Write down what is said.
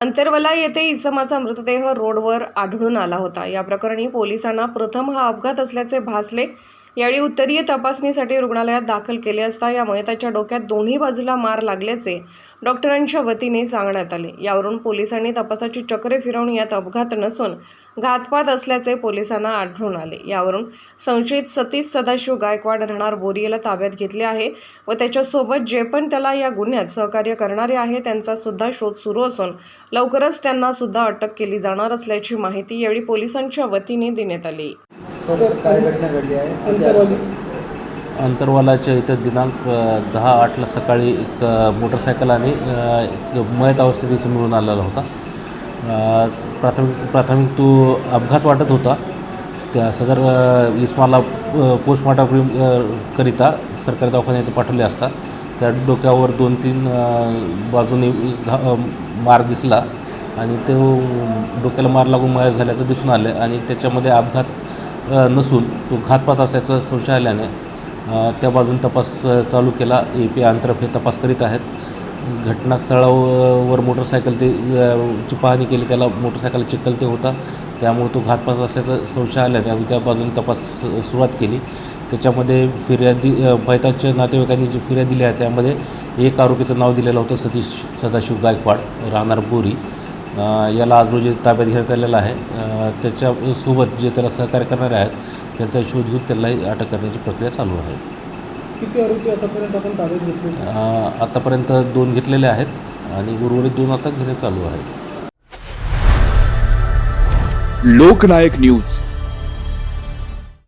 अंतरवला येथे इसमाचा मृतदेह रोडवर आढळून आला होता. या प्रकरणी पोलिसांना प्रथम हा अपघात असल्याचे भासले. यावेळी उत्तरीय तपासणीसाठी रुग्णालयात दाखल केले असता यामुळे त्याच्या डोक्यात दोन्ही बाजूला मार लागल्याचे डॉक्टरांच्या वतीने सांगण्यात आले. यावरून पोलिसांनी तपासाची चक्रे फिरवून यात अपघात नसून घातपात असल्याचे पोलिसांना आढळून आले. यावरून संशयित सतीश सदाशिव गायकवाड राहणार बोरियेला ताब्यात घेतले आहे व त्याच्यासोबत जे पण त्याला या गुन्ह्यात सहकार्य करणारे आहे त्यांचा सुद्धा शोध सुरू असून लवकरच त्यांना सुद्धा अटक केली जाणार असल्याची माहिती यावेळी पोलिसांच्या वतीने देण्यात आली. सर काय घटना घडली आहे? अंतरवाली अंतरवालाच्या इथं दिनांक दहा आठला सकाळी एक मोटरसायकल आणि एक मयत अवस्थेत इथं मिळून आलेला होता. प्राथमिक प्राथमिक तो अपघात वाटत होता. त्या सदर इस्माला पोस्टमॉर्टम करिता सरकारी दवाखान्यात पाठवले असता. त्या डोक्यावर दोन तीन बाजूने घा मार दिसला आणि तो डोक्याला मार लागून मयत झाल्याचं दिसून आलं आणि त्याच्यामध्ये अपघात नसून तो घातपात असल्याचं संशय आल्याने त्या बाजून तपास चालू केला. ए पी आंतरफे तपास करीत आहेत. घटनास्थळावर मोटरसायकल ते ची पाहणी केली त्याला मोटरसायकल चिखल ते होता. त्यामुळे तो घातपात असल्याचं संशय आला त्या त्या बाजूने तपास सुरुवात केली. त्याच्यामध्ये फिर्यादी अ, मैताच्या नातेवाईकांनी जी फिर्याद दिली आहे त्यामध्ये एक आरोपीचं नाव दिलेलं होतं सतीश सदाशिव गायकवाड राहणार बोरी. याला आज रोजी ताब्यात घेण्यात आलेलं आहे त्याच्यासोबत जे त्याला सहकार्य करणारे आहेत त्यांचा शोध घेऊन त्यालाही अटक करण्याची प्रक्रिया चालू आहे. किती आरोपी आतापर्यंत आपण ताब्यात घेतले? आतापर्यंत दोन घेतलेले आहेत आणि उर्वरित दोन आता घेणे चालू आहे. लोकनायक न्यूज.